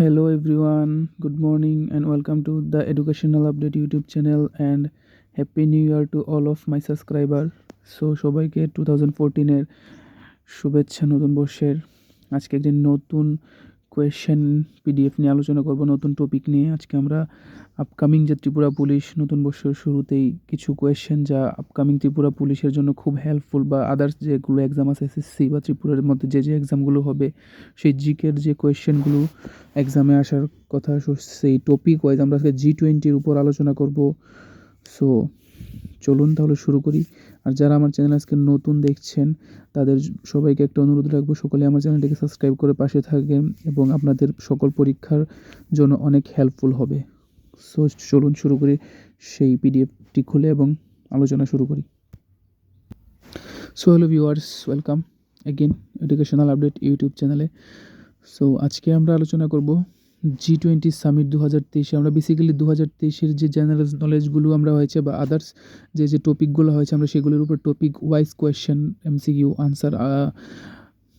Hello everyone, good morning and welcome to the Educational Update YouTube channel and Happy New Year to all of my subscriber. So সবাইকে two thousand ফোরটিনের শুভেচ্ছা নতুন বর্ষের আজকে একটি নতুন কোয়েশ্চেন পিডিএফ নিয়ে আলোচনা করব, নতুন টপিক নিয়ে। আজকে আমরা আপকামিং যে ত্রিপুরা পুলিশ নতুন বর্ষের শুরুতেই কিছু কোয়েশ্চেন যা আপকামিং ত্রিপুরা পুলিশের জন্য খুব হেল্পফুল বা আদার্স যেগুলো এক্সাম আছে এসএসসি বা ত্রিপুরার মধ্যে যে যে এক্সামগুলো হবে, সেই জিকের যে কোয়েশ্চেনগুলো এক্সামে আসার কথা সেই টপিক ওয়াইজ আমরা আজকে জি টোয়েন্টির উপর আলোচনা করব। সো চলুন তাহলে শুরু করি। আর যারা আমার চ্যানেল আজকে নতুন দেখছেন, তাদের সবাইকে একটা অনুরোধ রাখব, সকলে আমার চ্যানেলটিকে সাবস্ক্রাইব করে পাশে থাকেন এবং আপনাদের সকল পরীক্ষার জন্য অনেক হেল্পফুল হবে। সো চলুন শুরু করি সেই পিডিএফটি খুলে এবং আলোচনা শুরু করি। So hello viewers welcome again educational update YouTube চ্যানেলে সো আজকে আমরা আলোচনা করব জি টোয়েন্টি সামিট দু হাজার তেইশে। আমরা বেসিক্যালি দু হাজার তেইশের যে জেনারেল নলেজগুলো আমরা হয়েছে বা আদার্স যে যে টপিকগুলো হয়েছে, আমরা সেগুলোর উপর topic wise question MCQ answer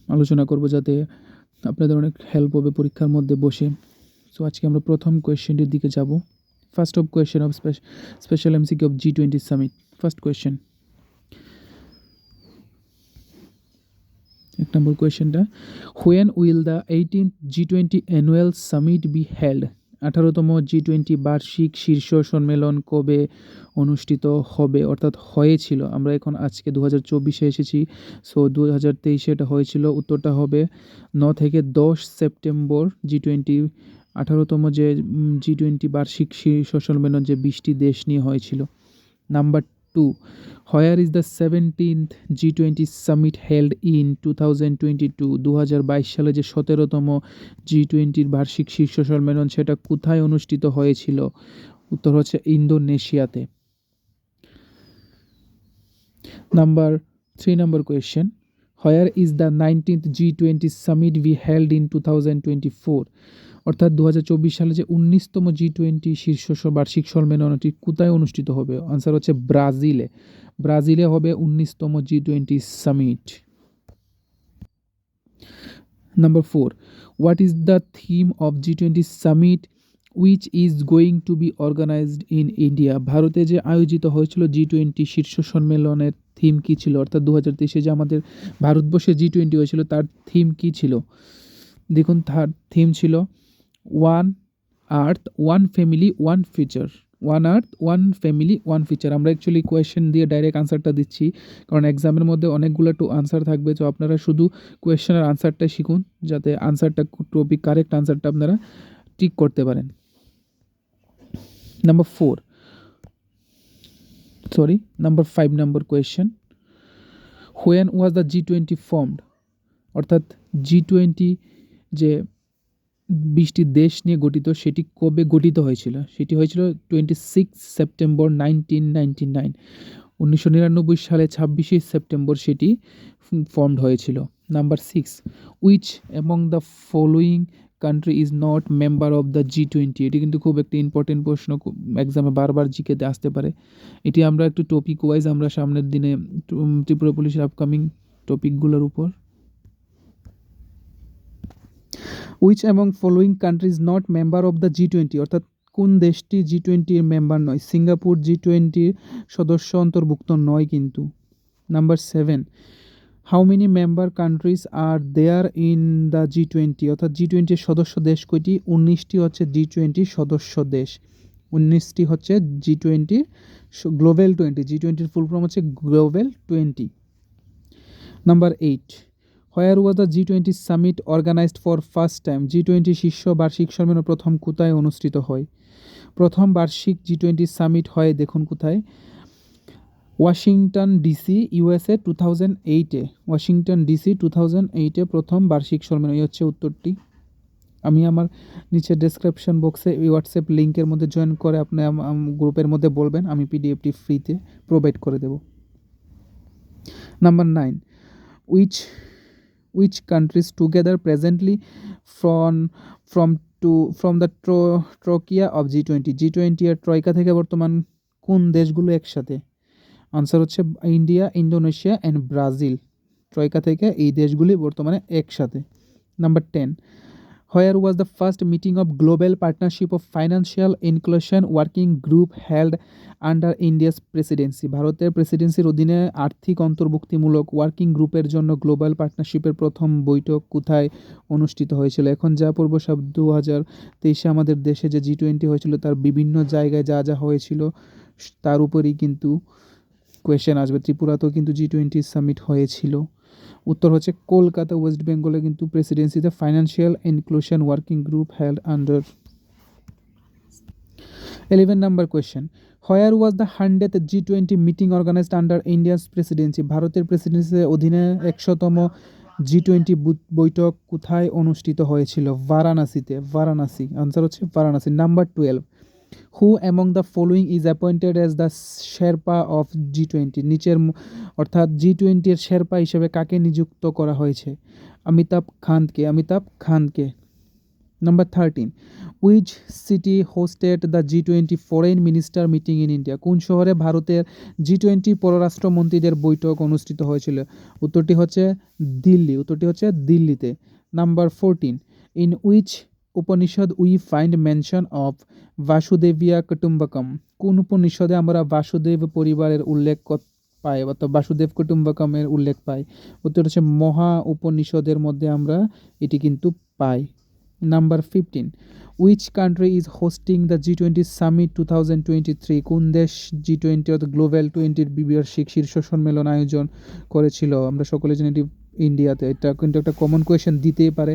আলোচনা করব যাতে আপনাদের অনেক হেল্প হবে পরীক্ষার মধ্যে বসে। সো আজকে আমরা প্রথম কোয়েশ্চেনটির দিকে যাব। First of question of special MCQ of G twenty summit first question এক নম্বর কোয়েশ্চেনটা when will the eighteenth G twenty annual summit be held আঠারোতম জি টোয়েন্টি বার্ষিক শীর্ষ সম্মেলন কবে অনুষ্ঠিত হবে? অর্থাৎ হয়েছিল, আমরা এখন আজকে দু হাজার চব্বিশে এসেছি সো দু হাজার তেইশে এটা হয়েছিল, উত্তরটা হবে ন থেকে দশ সেপ্টেম্বর জি টোয়েন্টি আঠারোতম যে জি টোয়েন্টি বার্ষিক শীর্ষ সম্মেলন যে বিশটি দেশ নিয়ে হয়েছিল। Number two where is the seventeenth G twenty summit held in two thousand twenty two দু হাজার বাইশ সালে যে সতেরোতম জি টোয়েন্টির বার্ষিক শীর্ষ সম্মেলন, সেটা কোথায় অনুষ্ঠিত হয়েছিল? উত্তর হচ্ছে ইন্দোনেশিয়াতে। Number three number question where is the nineteenth G twenty summit be held in two thousand twenty four অর্থাৎ দু হাজার চব্বিশ সালে যে উনিশতম জি টোয়েন্টি শীর্ষ বার্ষিক সম্মেলনটি কোথায় অনুষ্ঠিত হবে? আনসার হচ্ছে ব্রাজিলে। ব্রাজিলে হবে উনিশতম G twenty summit number four what is the theme of G twenty summit which is going to be organised in India ভারতে যে আয়োজিত হয়েছিল জি টোয়েন্টি শীর্ষ সম্মেলনের থিম কী ছিল? অর্থাৎ দু হাজার তেইশে যে আমাদের ভারতবর্ষে জি টোয়েন্টি হয়েছিল, তার থিম কী ছিল? দেখুন, তার থিম ছিল one earth one family one future one earth one family one future আমরা অ্যাকচুয়ালি কোয়েশ্চেন দিয়ে ডাইরেক্ট আনসারটা দিচ্ছি, কারণ এক্সামের মধ্যে অনেকগুলো একটু আনসার থাকবে। তো আপনারা শুধু কোয়েশ্চেনের আনসারটা শিখুন, যাতে আনসারটা টপিক কারেক্ট আনসারটা আপনারা ঠিক করতে পারেন। Four sorry number five number question when was the G twenty formed অর্থাৎ জি টোয়েন্টি যে বিশটি দেশ নিয়ে গঠিত, সেটি কবে গঠিত হয়েছিল? সেটি হয়েছিল twenty six September nineteen ninety nine উনিশশো নিরানব্বই সালে ছাব্বিশে সেপ্টেম্বর সেটি ফর্মড হয়েছিল। Number six which among the following country is not member of the G twenty এটি কিন্তু খুব একটি ইম্পর্টেন্ট প্রশ্ন এক্সামে বারবার জিকেতে আসতে পারে। এটি আমরা একটু টপিক ওয়াইজ আমরা সামনের দিনে ত্রিপুরা পুলিশের আপকামিং টপিকগুলোর উপর। Which among following countries not member of the G twenty অর্থাৎ কোন দেশটি জি টোয়েন্টির মেম্বার নয়? সিঙ্গাপুর জি টোয়েন্টির সদস্য অন্তর্ভুক্ত নয় কিন্তু। Number seven how many member countries are there in the G twenty অর্থাৎ জি টোয়েন্টির সদস্য দেশ কয়টি? উনিশটি হচ্ছে জি টোয়েন্টির সদস্য দেশ। উনিশটি হচ্ছে জি টোয়েন্টির গ্লোবাল টোয়েন্টি জি টোয়েন্টির ফুল ফর্ম হচ্ছে global twenty number eight where was the G twenty summit organised for first time G twenty শীর্ষ বার্ষিক সম্মেলন প্রথম কোথায় অনুষ্ঠিত হয়? প্রথম বার্ষিক জি টোয়েন্টি সামিট হয়, দেখুন কোথায়। Washington DC, USA two thousand এইটে ওয়াশিংটন ডিসি টু থাউজেন্ড এইটে প্রথম বার্ষিক সম্মেলন, এই হচ্ছে উত্তরটি। আমি আমার নিচে ডেসক্রিপশন বক্সে এই হোয়াটসঅ্যাপ লিঙ্কের মধ্যে জয়েন করে আপনি গ্রুপের মধ্যে বলবেন, আমি পিডিএফটি ফ্রিতে প্রোভাইড করে দেব। Number nine which which countries together presently from from to from the tro troika of G twenty G twenty R troika থেকে বর্তমান কোন দেশগুলো একসাথে? আনসার হচ্ছে India Indonesia and Brazil troika থেকে এই দেশগুলি বর্তমানে একসাথে। Number ten where was the first meeting of global partnership of financial inclusion working group held under India's presidency ভারতের প্রেসিডেন্সির অধীনে আর্থিক অন্তর্ভুক্তিমূলক ওয়ার্কিং গ্রুপের জন্য গ্লোবাল পার্টনারশিপের প্রথম বৈঠক কোথায় অনুষ্ঠিত হয়েছিল? এখন যা পূর্ব সব দু হাজার তেইশে আমাদের দেশে যে জি টোয়েন্টি হয়েছিল, তার বিভিন্ন জায়গায় যা যা হয়েছিল, তার উপরেই কিন্তু কোয়েশ্চেন আসবে। ত্রিপুরাতেও কিন্তু জি টোয়েন্টি সামিট হয়েছিল। উত্তর হচ্ছে কলকাতা ওয়েস্ট বেঙ্গলে কিন্তু প্রেসিডেন্সিতে financial inclusion working group held under eleven number question where was the hundred G twenty meeting organised under India's presidency ভারতের প্রেসিডেন্সির অধীনে একশোতম জি টোয়েন্টি বৈঠক কোথায় অনুষ্ঠিত হয়েছিল? বারাণসীতে। বারাণসী। আনসার হচ্ছে Varanasi. Number twelve who among the following is appointed as the sherpa of G twenty নিচের অর্থাৎ জি টোয়েন্টির শেরপা হিসেবে কাকে নিযুক্ত করা হয়েছে? অমিতাভ খানকে। অমিতাভ খানকে। Number thirteen which city hosted the G twenty foreign minister meeting in India কোন শহরে ভারতের জি টোয়েন্টি পররাষ্ট্রমন্ত্রীদের বৈঠক অনুষ্ঠিত হয়েছিল? উত্তরটি হচ্ছে দিল্লি। উত্তরটি হচ্ছে দিল্লিতে। Number fourteen in which Upanishad we find mention of Vasudhaiva Kutumbakam. কোন উপনিষদে আমরা বাসুদেব পরিবারের উল্লেখ পাই অর্থাৎ বাসুদেব কুটুম্বকমের উল্লেখ পাই? উত্তর হচ্ছে মহা উপনিষদের মধ্যে আমরা এটি কিন্তু পাই। Number fifteen which country is hosting the G twenty summit two thousand twenty three কোন দেশ জি টোয়েন্টি অর্থাৎ গ্লোবাল টোয়েন্টির বার্ষিক শীর্ষ সম্মেলন আয়োজন করেছিল? আমরা সকলে জানি এটি ইন্ডিয়াতে এটা কিন্তু একটা কমন কোয়েশ্চেন দিতেই পারে।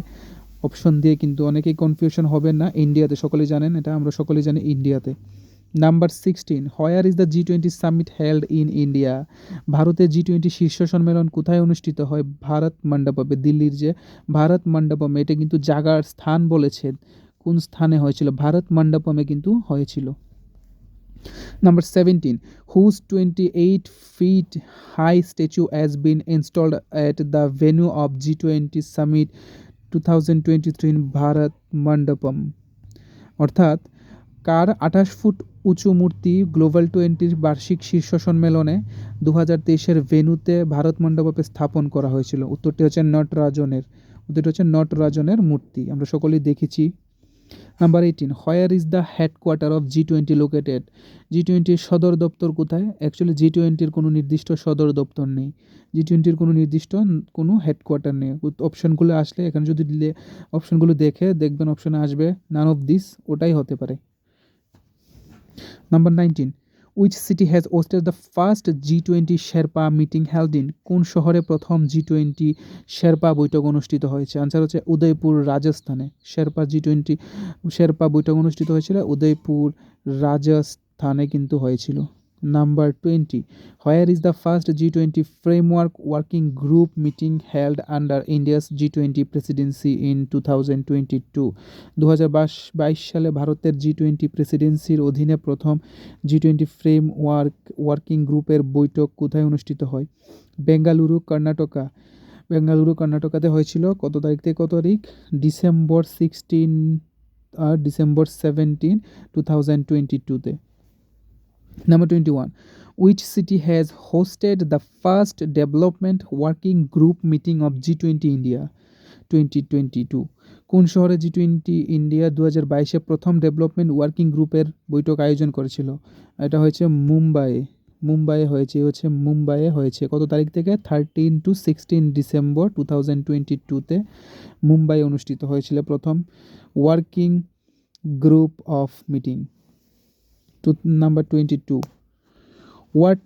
অপশন দিয়ে কিন্তু অনেকেই কনফিউশন হবেন না ইন্ডিয়াতে সকলেই জানেন এটা, আমরা সকলেই জানি ইন্ডিয়াতে number sixteen where is the G twenty summit held in India ভারতে জি টোয়েন্টি শীর্ষ সম্মেলন কোথায় অনুষ্ঠিত হয়? ভারত মণ্ডপমে দিল্লির যে ভারত মণ্ডপমে, এটা কিন্তু জাগার স্থান বলেছে। কোন স্থানে হয়েছিল? ভারত মণ্ডপমে কিন্তু হয়েছিল। Number seventeen whose twenty eight feet high statue has been installed at the venue of G twenty summit two thousand twenty three in Bharat Mandapam. অর্থাৎ কার আঠাশ ফুট উঁচু মূর্তি গ্লোবাল টোয়েন্টির বার্ষিক শীর্ষ সম্মেলনে দু হাজার তেইশের ভেন্যুতে ভারত মণ্ডপে স্থাপন করা হয়েছিল। উত্তরটি হচ্ছে নটরাজনের, উত্তরটি হচ্ছে নটরাজনের মূর্তি। আমরা সকলেই দেখেছি number eighteen where is the headquarter of G twenty located G টোয়েন্টির সদর দপ্তর কোথায়? অ্যাকচুয়ালি জি টোয়েন্টির কোনো নির্দিষ্ট সদর দপ্তর নেই। জি টোয়েন্টির কোনো নির্দিষ্ট কোনো হেডকোয়ার্টার নেই। অপশানগুলো আসলে এখানে যদি অপশনগুলো দেখে দেখবেন অপশনে আসবে। নান অফ দিস ওটাই হতে পারে। Number nineteen which city has hosted the first G twenty sherpa meeting held in কোন শহরে প্রথম জি টোয়েন্টি শেরপা বৈঠক অনুষ্ঠিত হয়েছে? আনসার হচ্ছে উদয়পুর, রাজস্থানে। শেরপা জি টোয়েন্টি শেরপা বৈঠক অনুষ্ঠিত হয়েছিল উদয়পুর, রাজস্থানে কিন্তু হয়েছিল। Twenty framework working group meeting held under India's G twenty presidency in two thousand twenty two দু হাজার বাইশ সালে ভারতের জি টোয়েন্টি প্রেসিডেন্সির অধীনে প্রথম G twenty framework working গ্রুপের বৈঠক কোথায় অনুষ্ঠিত হয়? বেঙ্গালুরু, কর্ণাটকা। বেঙ্গালুরু, কর্ণাটকাতে হয়েছিল। কত তারিখ থেকে কত তারিখ? ডিসেম্বর সিক্সটিন আর December seventeen two thousand twenty টুতে number twenty one which city has hosted the first development working group meeting of G twenty India twenty twenty two কোন শহরে জি টোয়েন্টি ইন্ডিয়া দু হাজার বাইশে প্রথম ডেভেলপমেন্ট ওয়ার্কিং গ্রুপের বৈঠক আয়োজন করেছিল? এটা হয়েছে মুম্বাইয়ে মুম্বাইয়ে হয়েছে হচ্ছে মুম্বাইয়ে হয়েছে। কত তারিখ থেকে? Thirteen to sixteen December two thousand twenty টুতে মুম্বাই অনুষ্ঠিত হয়েছিল প্রথম working group of meeting to number twenty two what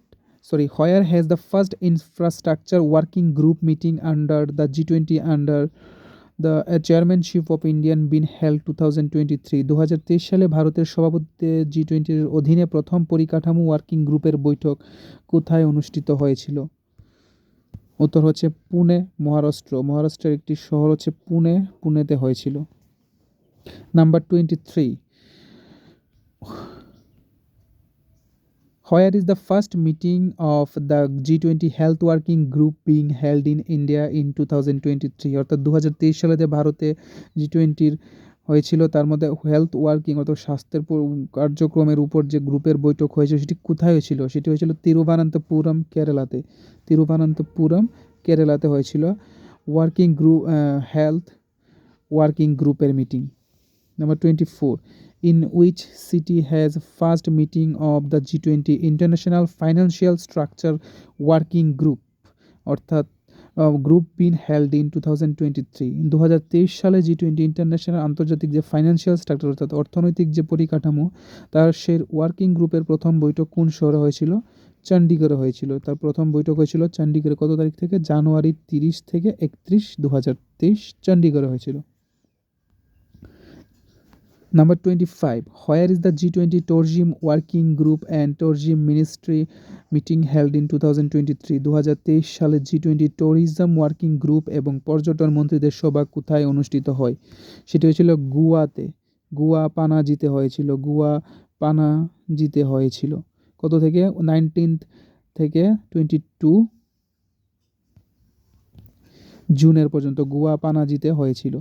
sorry where has the first infrastructure working group meeting under the g20 under the uh, chairmanship of indian been held 2023 দু হাজার তেইশ সালে ভারতের সভাপতিত্বে জি টোয়েন্টির অধীনে প্রথম পরিকাঠামো ওয়ার্কিং গ্রুপের বৈঠক কোথায় অনুষ্ঠিত হয়েছিল? উত্তর হচ্ছে পুনে মহারাষ্ট্র। মহারাষ্ট্রের একটি শহর হচ্ছে পুনে পুনেতে হয়েছিল। Number twenty three Where is the first meeting of the G20 Health Working Group being held in India in 2023 অর্থাৎ দু হাজার তেইশ সালেতে ভারতে জি টোয়েন্টির হয়েছিল, তার মধ্যে হেলথ ওয়ার্কিং অর্থাৎ স্বাস্থ্যের কার্যক্রমের উপর যে গ্রুপের বৈঠক হয়েছিল, সেটি কোথায় হয়েছিল? সেটি হয়েছিল তিরুবনন্তপুরম কেরালাতে। তিরুবনন্তপুরম কেরালাতে হয়েছিল ওয়ার্কিং গ্রুপ হেলথ ওয়ার্কিং গ্রুপের meeting four in which city has first meeting of the G twenty international financial structure working group অর্থাৎ group been held in two thousand twenty three দু হাজার তেইশ সালে জি টোয়েন্টি ইন্টারন্যাশনাল আন্তর্জাতিক যে financial structure অর্থাৎ অর্থনৈতিক যে পরিকাঠামো, তার সেই ওয়ার্কিং গ্রুপের প্রথম বৈঠক কোন শহরে হয়েছিল? চণ্ডীগড়ে হয়েছিল। তার প্রথম বৈঠক হয়েছিল চণ্ডীগড়ে কত তারিখ থেকে? জানুয়ারি তিরিশ থেকে একত্রিশ দু হাজার তেইশ চণ্ডীগড়ে হয়েছিল। Number twenty five where is the G twenty tourism working group and tourism ministry meeting held in two thousand twenty three দু হাজার তেইশ সালে G twenty tourism working group এবং পর্যটন মন্ত্রীদের সভা কোথায় অনুষ্ঠিত হয়? সেটি হয়েছিল গুয়াতে। গুয়া পানাজিতে হয়েছিল। গুয়া পানাজিতে হয়েছিল। কত থেকে? নাইনটিন্থ থেকে টোয়েন্টি টু জুনের পর্যন্ত গোয়া পানাজিতে হয়েছিল।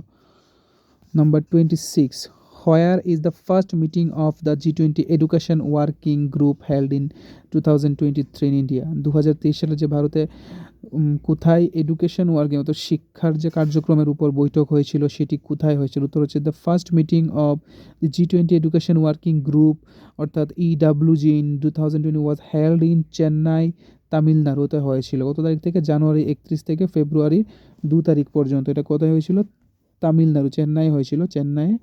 Number twenty six the G twenty education working group held in two thousand twenty three in India দু হাজার তেইশ সালে যে ভারতে কোথায় এডুকেশন ওয়ার্কিং অর্থাৎ শিক্ষার যে কার্যক্রমের উপর বৈঠক হয়েছিল, সেটি কোথায় হয়েছিল? উত্তর হচ্ছে the first meeting of the G twenty education working group অর্থাৎ E WG in two thousand twenty was held in Chennai তামিলনাড়ুতে হয়েছিল। কত তারিখ থেকে? জানুয়ারি একত্রিশ থেকে ফেব্রুয়ারি দু তারিখ পর্যন্ত। এটা কোথায় হয়েছিল? তামিলনাড়ু, চেন্নাই হয়েছিল। চেন্নাইয়ে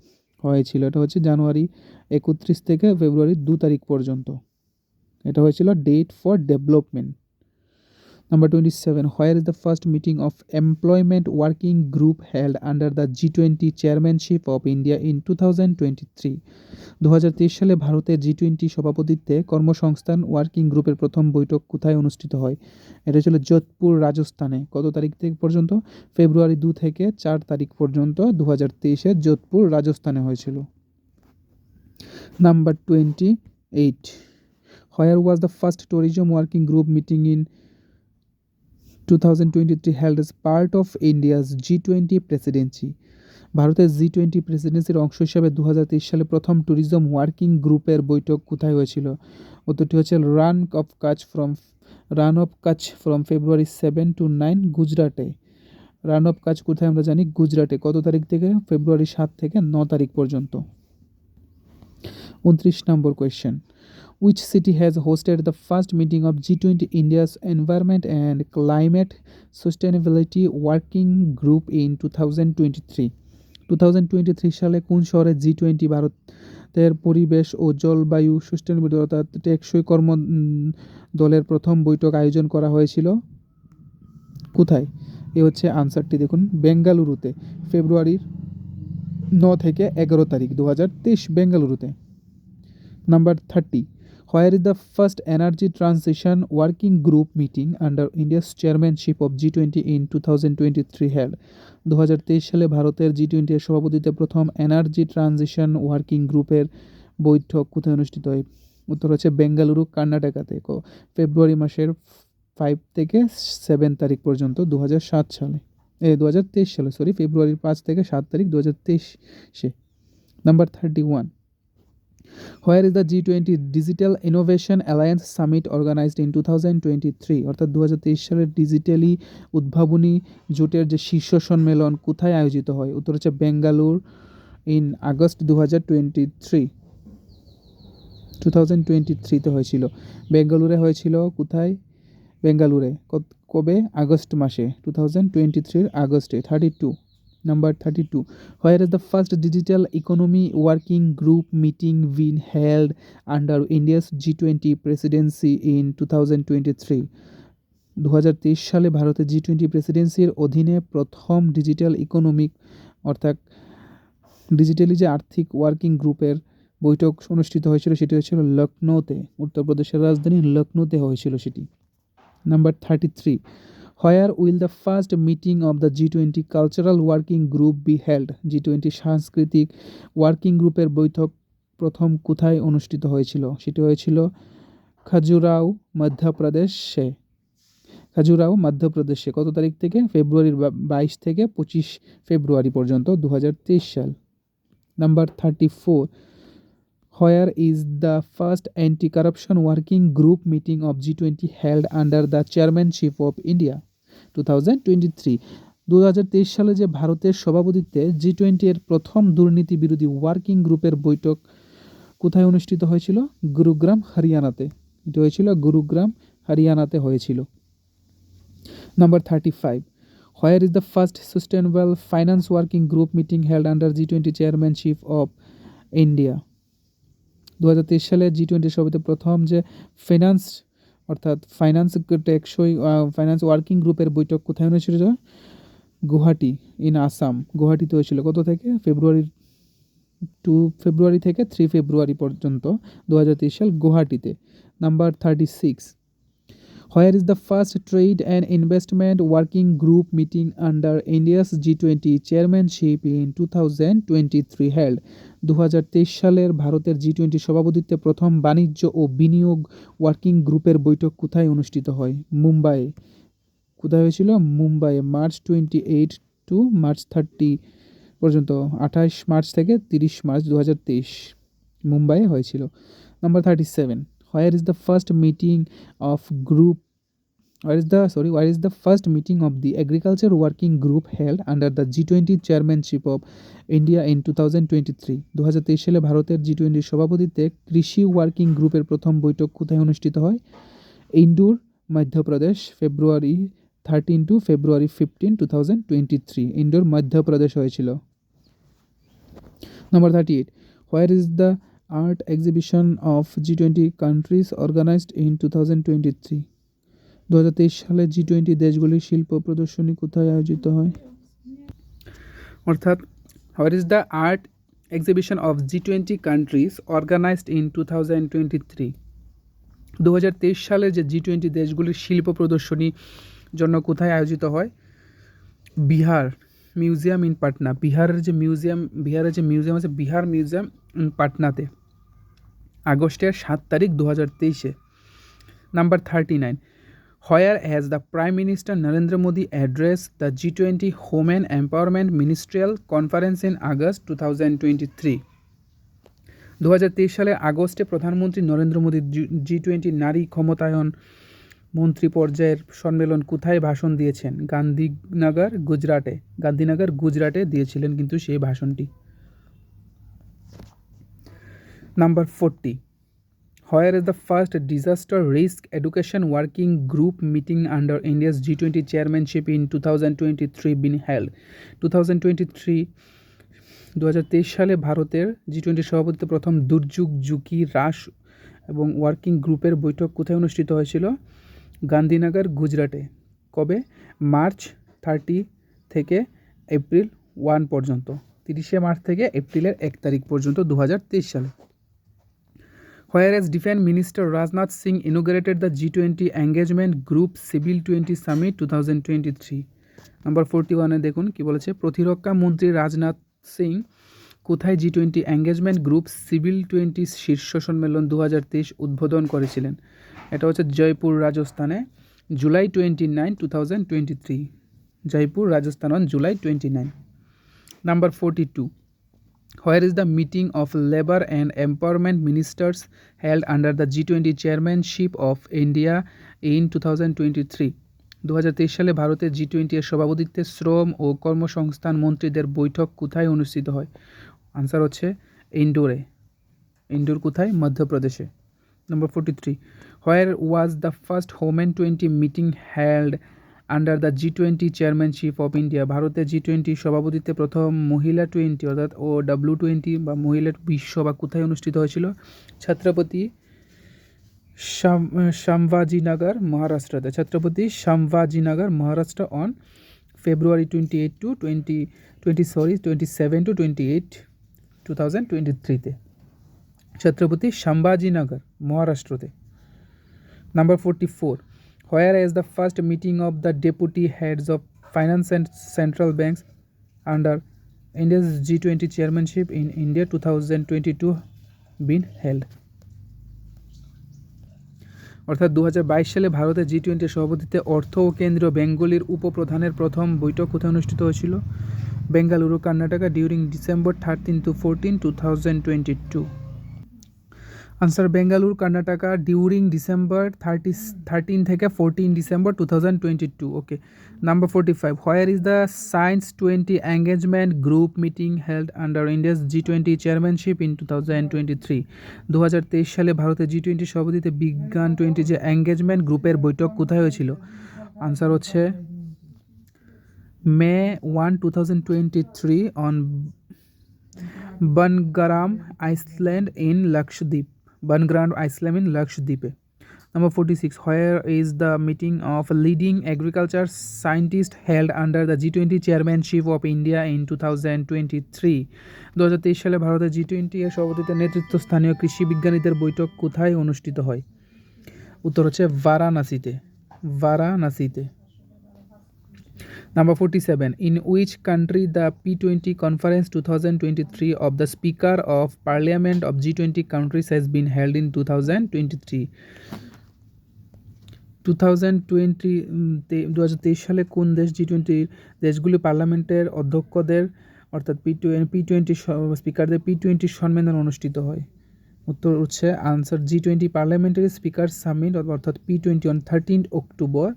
হয়েছিল। এটা হচ্ছে জানুয়ারি একত্রিশ থেকে ফেব্রুয়ারি দু তারিখ পর্যন্ত। এটা হয়েছিল date for development the first meeting of employment working group held under the G twenty chairmanship of India in two thousand twenty three দু হাজার তেইশ সালে ভারতের জি টোয়েন্টি সভাপতিত্বে কর্মসংস্থান ওয়ার্কিং গ্রুপের প্রথম বৈঠক কোথায় অনুষ্ঠিত হয়? এটা ছিল যোধপুর, রাজস্থানে। কত তারিখ থেকে পর্যন্ত? ফেব্রুয়ারি দু থেকে চার তারিখ পর্যন্ত দু হাজার তেইশে যোধপুর, রাজস্থানে হয়েছিল। Number twenty eight where was the first tourism working group meeting in two thousand twenty three held as part of India's G twenty presidency ভারতের জি টোয়েন্টি প্রেসিডেন্সির অংশ হিসাবে দু হাজার তেইশ সালে প্রথম ট্যুরিজম ওয়ার্কিং গ্রুপের বৈঠক কোথায় হয়েছিল? উত্তরটি হচ্ছে Rann of Kutch from Rann of Kutch from February seven to nine গুজরাটে। রান অফ কাচ কোথায় আমরা জানি? গুজরাটে। কত তারিখ থেকে? ফেব্রুয়ারি সাত থেকে ন তারিখ পর্যন্ত। উনত্রিশ নম্বর question of G twenty India's environment and climate sustainability working group in two thousand twenty three two thousand twenty three সালে কোন শহরে জি টোয়েন্টি ভারতের পরিবেশ ও জলবায়ু সুস্টেনেবিলিটি টেকসই কর্ম দলের প্রথম বৈঠক আয়োজন করা হয়েছিল? কোথায়? এ হচ্ছে আনসারটি দেখুন। বেঙ্গালুরুতে, ফেব্রুয়ারির ন থেকে এগারো তারিখ দু হাজার তেইশ, বেঙ্গালুরুতে। Number thirty transition working group meeting under India's chairmanship of G twenty in two thousand twenty three held দু সালে ভারতের জি টোয়েন্টির সভাপতিতে প্রথম এনার্জি ট্রানজিশন ওয়ার্কিং গ্রুপের বৈঠক কোথায় অনুষ্ঠিত হয়? উত্তর হচ্ছে বেঙ্গালুরু, কর্ণাটকাতে। ফেব্রুয়ারি মাসের ফাইভ থেকে সেভেন তারিখ পর্যন্ত দু হাজার সাত সালে। এ দু হাজার তেইশ সালে সরি ফেব্রুয়ারির পাঁচ থেকে সাত তারিখ দু হাজার তেইশে number thirty one where is the G twenty digital innovation alliance summit organized in two thousand twenty three অর্থাৎ দু হাজার তেইশ সালের ডিজিটালি উদ্ভাবনী জোটের যে শীর্ষ সম্মেলন কোথায় আয়োজিত হয়? উত্তর হচ্ছে বেঙ্গালুর ইন আগস্ট দু হাজার twenty three two thousand twenty থ্রিতে হয়েছিল। বেঙ্গালুরে হয়েছিল কোথায়? বেঙ্গালুরে। কবে? আগস্ট মাসে। টু থাউজেন্ড টোয়েন্টি থ্রির আগস্টে। Thirty two number thirty two where is the first digital economy working group meeting been held under India's G twenty presidency in two thousand twenty three দু হাজার তেইশ সালে ভারতের জি টোয়েন্টি প্রেসিডেন্সির অধীনে প্রথম ডিজিটাল ইকোনমিক অর্থাৎ ডিজিটালি যে আর্থিক ওয়ার্কিং গ্রুপের বৈঠক অনুষ্ঠিত হয়েছিল সেটি হয়েছিল লখনৌতে উত্তরপ্রদেশের রাজধানী লখনৌতে হয়েছিল সেটি। Number thirty three where will the first meeting of the G twenty cultural working group be held G twenty সাংস্কৃতিক ওয়ার্কিং গ্রুপের বৈঠক প্রথম কোথায় অনুষ্ঠিত হয়েছিল? সেটি হয়েছিল খাজুরাও মধ্যপ্রদেশে। খাজুরাও মধ্যপ্রদেশে। কত তারিখ থেকে? ফেব্রুয়ারির বাইশ থেকে পঁচিশ ফেব্রুয়ারি পর্যন্ত দু হাজার তেইশ সাল। Number thirty four where is the first anti corruption working group meeting of G twenty held under the chairmanship of India two thousand twenty three দু সালে যে ভারতের সভাপতিত্বে জি টোয়েন্টি এর প্রথম দুর্নীতি বিরোধী ওয়ার্কিং গ্রুপের বৈঠক কোথায় অনুষ্ঠিত হয়েছিল? গুরুগ্রাম, হরিয়ানাতে। এটা হয়েছিল গুরুগ্রাম, হরিয়ানাতে হয়েছিল। Number thirty five where is the first sustainable finance working group meeting held under G twenty chairmanship of India দু হাজার তেইশ সালে জি টোয়েন্টি সভাতে প্রথম যে ফিনান্স অর্থাৎ ফাইন্যান্স টেকসই ফাইন্যান্স ওয়ার্কিং গ্রুপের বৈঠক কোথায় হয়েছিল হয়? গুয়াহাটি ইন আসাম গুয়াহাটিতে হয়েছিল কত থেকে? ফেব্রুয়ারি টু ফেব্রুয়ারি থেকে থ্রি ফেব্রুয়ারি পর্যন্ত দু হাজার তেইশ সাল গুয়াহাটিতে। Number thirty six where is the first trade and investment working group meeting under India's G twenty chairmanship in two thousand twenty three held দু হাজার তেইশ সালের ভারতের জি টোয়েন্টি সভাপতিত্বে প্রথম বাণিজ্য ও বিনিয়োগ ওয়ার্কিং গ্রুপের বৈঠক কোথায় অনুষ্ঠিত হয়? মুম্বাই। কোথায় হয়েছিল? মুম্বাইয়ে March twenty eight to March thirty পর্যন্ত, আঠাশ মার্চ থেকে তিরিশ মার্চ দু হাজার তেইশ। মুম্বাইয়ে হয়েছিল। Number thirty seven group where is the sorry where is the first meeting of the agriculture working group held under the G twenty chairmanship of India in two thousand twenty three দু হাজার তেইশ সালে ভারতের জি টোয়েন্টির সভাপতিত্বে কৃষি working গ্রুপের প্রথম বৈঠক কোথায় অনুষ্ঠিত হয়? Indore, Madhya Pradesh, February thirteen to February fifteen two thousand twenty three Indore, Madhya Pradesh হয়েছিল। Number thirty eight where is the art exhibition of G twenty countries organized in two thousand twenty three দু হাজার তেইশ সালে G twenty দেশগুলির শিল্প প্রদর্শনী কোথায় আয়োজিত হয়? অর্থাৎ where is the art exhibition of G twenty countries organized in two thousand twenty three দু হাজার তেইশ সালে যে জি টোয়েন্টি দেশগুলির শিল্প প্রদর্শনী জন্য কোথায় আয়োজিত হয়? বিহার। মিউজিয়াম ইন পাটনা বিহারের যে মিউজিয়াম বিহারের যে মিউজিয়াম আছে বিহার মিউজিয়াম ইন পাটনাতে আগস্টের সাত তারিখ দু হাজার তেইশে। Number thirty nine where has the prime minister Narendra Modi address the G twenty home and empowerment ministerial conference in August two thousand twenty three দু হাজার তেইশ সালে আগস্টে প্রধানমন্ত্রী নরেন্দ্র মোদী জি টোয়েন্টি নারী ক্ষমতায়ন মন্ত্রী পর্যায়ের সম্মেলন কোথায় ভাষণ দিয়েছেন? গান্ধীনগর, গুজরাটে। গান্ধীনগর, গুজরাটে দিয়েছিলেন কিন্তু সেই ভাষণটি। Number forty. Where is the first disaster risk education working group meeting under India's G twenty chairmanship in two thousand twenty three been held two thousand twenty three দু হাজার তেইশ সালে ভারতের জি টোয়েন্টি সভাপতিত্বে প্রথম দুর্যোগ ঝুঁকি হ্রাস এবং ওয়ার্কিং গ্রুপের বৈঠক কোথায় অনুষ্ঠিত হয়েছিল? গান্ধীনগর, গুজরাটে। কবে? মার্চ থার্টি থেকে এপ্রিল ওয়ান পর্যন্ত। তিরিশে মার্চ থেকে এপ্রিলের এক তারিখ পর্যন্ত দু সালে। Where as defence minister Rajnath Singh inaugurated the G twenty engagement group civil twenty summit two thousand twenty three number forty ওয়ানে দেখুন কী বলেছে, প্রতিরক্ষা মন্ত্রী রাজনাথ সিং, কোথায় G twenty engagement group civil twenty শীর্ষ সম্মেলন দু হাজার তেইশ উদ্বোধন করেছিলেন? এটা হচ্ছে জয়পুর, রাজস্থানে, July twenty nine two thousand twenty three Jaipur, Rajasthan on July twenty nine number forty two where is the meeting of labour and empowerment ministers held under the G twenty chairmanship of India in two thousand twenty three দু হাজার তেইশ সালে ভারতের G twenty এর সভাপতিত্বে শ্রম ও কর্মসংস্থান মন্ত্রীদের বৈঠক কোথায় অনুষ্ঠিত হয়? আনসার হচ্ছে ইন্ডোরে ইন্ডোর কোথায়? মধ্যপ্রদেশে। নম্বর forty three where was the first women twenty meeting held under the G twenty chairmanship of India ভারতের জি টোয়েন্টি সভাপতিত্বে প্রথম মহিলা টোয়েন্টি অর্থাৎ ও ডাব্লিউ টোয়েন্টি বা মহিলা বিশ্বসভা কোথায় অনুষ্ঠিত হয়েছিল? Chhatrapati Sambhajinagar, মহারাষ্ট্রতে। Chhatrapati Sambhajinagar, Maharashtra on February twenty eight to twenty twenty sorry twenty seven to twenty eight two thousand twenty থ্রিতে Chhatrapati Sambhajinagar মহারাষ্ট্রতে। The first meeting of the deputy heads of finance and central banks under India's G twenty chairmanship in India two thousand twenty two been held অর্থাৎ দু হাজার বাইশ সালে ভারতের G twenty সভাপতিত্বে অর্থ ও কেন্দ্রীয় ব্যাঙ্কগুলির উপপ্রধানের প্রথম বৈঠক কোথায় অনুষ্ঠিত হয়েছিল? Bengaluru, Karnataka during December thirteen to fourteen two thousand twenty two answer Bengaluru, Karnataka during December thirty thirteen থেকে fourteen December two thousand twenty two okay number forty five where is the science twenty engagement group meeting held under India's G twenty chairmanship in two thousand twenty three দু হাজার তেইশ সালে ভারতের G twenty সভাপতিতে বিজ্ঞান twenty যে engagement গ্রুপের বৈঠক কোথায় হয়েছিল? আনসার হচ্ছে May one two thousand twenty three on Bangaram island in Lakshadweep Bangaram island in লাক্ষদ্বীপে Number 46. Where is the meeting of leading agriculture scientists held under the G20 chairmanship of India in 2023? দু হাজার তেইশ সালে ভারতের G twenty এর সভাপতিতে নেতৃত্ব স্থানীয় কৃষি বিজ্ঞানীদের বৈঠক কোথায় অনুষ্ঠিত হয় উত্তর হচ্ছে বারাণসীতে বারাণসীতে Number 47. In which country the P20 conference 2023 of the Speaker of Parliament of G20 countries has been held in 2023? Two thousand twenty দু হাজার তেইশ সালে কোন দেশ জি টোয়েন্টির দেশগুলি পার্লামেন্টের অধ্যক্ষদের, অর্থাৎ পি টোয়েন্টি পি টোয়েন্টি স্পিকারদের পি টোয়েন্টি সম্মেলন অনুষ্ঠিত হয় উত্তর হচ্ছে answer G twenty parliamentary speaker summit, অর্থাৎ P twenty on thirteen October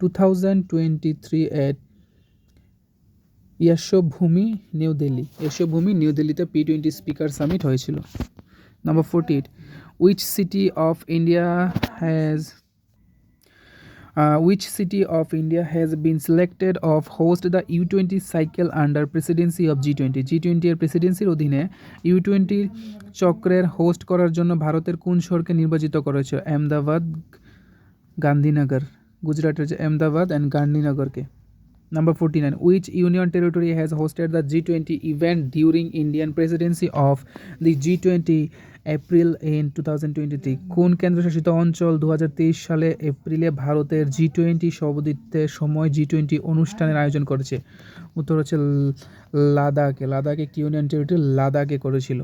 two thousand twenty three at Yashobhoomi New Delhi. Yashobhoomi New দিল্লিতে পি টোয়েন্টি স্পিকার সামিট হয়েছিল। Number forty eight which city of India has Uh, which city of India has been selected of host the U20 cycle under presidency of G20? G20 এর প্রেসিডেন্সির অধীনে you twenty চক্রের host করার জন্য ভারতের কোন শহরকে নির্বাচিত করা হয়েছে আহমেদাবাদ গান্ধীনগর গুজরাটের যে Ahmedabad and গান্ধীনগরকে which union territory has hosted the G twenty event during Indian presidency of the G twenty April in two thousand twenty কোন কেন্দ্রশাসিত অঞ্চল দু হাজার তেইশ সালে এপ্রিলে ভারতের জি টোয়েন্টি সভাপতিত্বের সময় জি টোয়েন্টি অনুষ্ঠানের আয়োজন করেছে। উত্তর হচ্ছে লাদাখে। লাদাখ একটি ইউনিয়ন টেরিটরি লাদাখে করেছিল।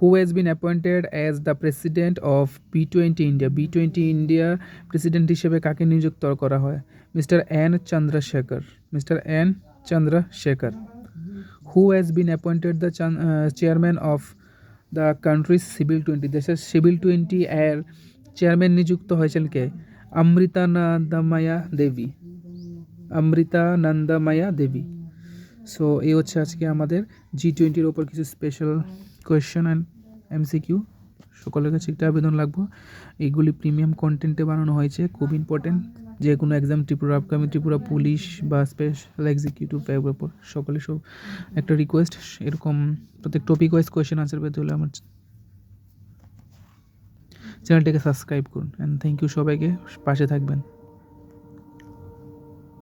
Who has been appointed as the president of B twenty India B twenty India president হিসেবে কাকে নিযুক্ত করা হয়? Mister N Chandrasekhar mister N Chandrasekhar who has been appointed the chairman of the countries civil twenty দেশের civil twenty এর chairman নিযুক্ত হয়েছেন কে? অমৃতানন্দমায়া দেবী অমৃতানন্দমায়া দেবী so এই হচ্ছে আজকে আমাদের জি টোয়েন্টির ওপর কিছু স্পেশাল কোয়েশ্চেন অ্যান্ড এমসিকিউ সকলের কাছে একটা আবেদন লাগবো। এইগুলি প্রিমিয়াম কন্টেন্টে বানানো হয়েছে, খুব ইম্পর্টেন্ট যে কোনো exam Tripura upcoming Tripura police বা স্পেশাল এক্সিকিউটিভ ফাইভের ওপর সকলে সব একটা রিকোয়েস্ট এরকম প্রত্যেক টপিক ওয়াইজ কোয়েশ্চেন আনসার পেতে হলে আমার চ্যানেলটাকে সাবস্ক্রাইব করুন। অ্যান্ড থ্যাংক ইউ সবাইকে, পাশে থাকবেন।